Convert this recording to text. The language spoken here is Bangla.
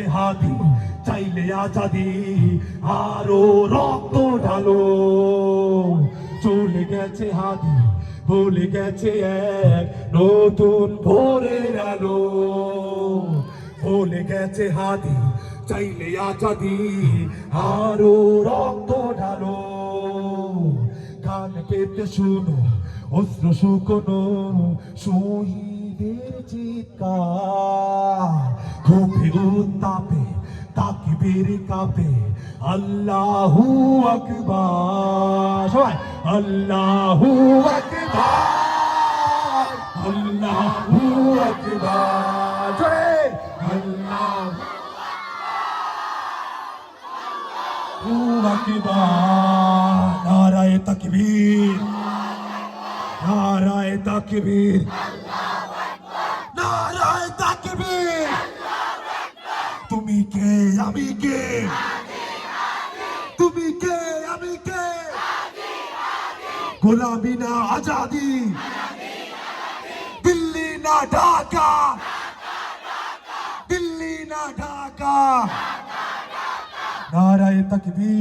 হাতি, চাইলে আজাদি, আরও রক্ত ঢালো। চলে গেছে হাতি, ভুলে গেছে এক নতুন ভোরের আলো। ভুলে গেছে হাতি, চাইলে আজাদি, আরও রক্ত ঢালো। কান পেতে শুনো অস্ত্র শুকনো, শহীদের চিৎকার। ক্ষোভে উত্তাপে তাকে বেড়ে কাঁপে। আল্লাহু আকবার। সবাই, আল্লাহু আকবার। আল্লাহু আকবার। জোরে, আল্লাহ আকবার। নারায়ে তাকবীর। নারায়ে তাকবীর। নারায়ে তাকবীর তুমি কে? আমি কে? তুমি কে? আমি কে? গোলামি না আজাদি? দিল্লি না ঢাকা? দিল্লি না ঢাকা? নারায় তাকবীর।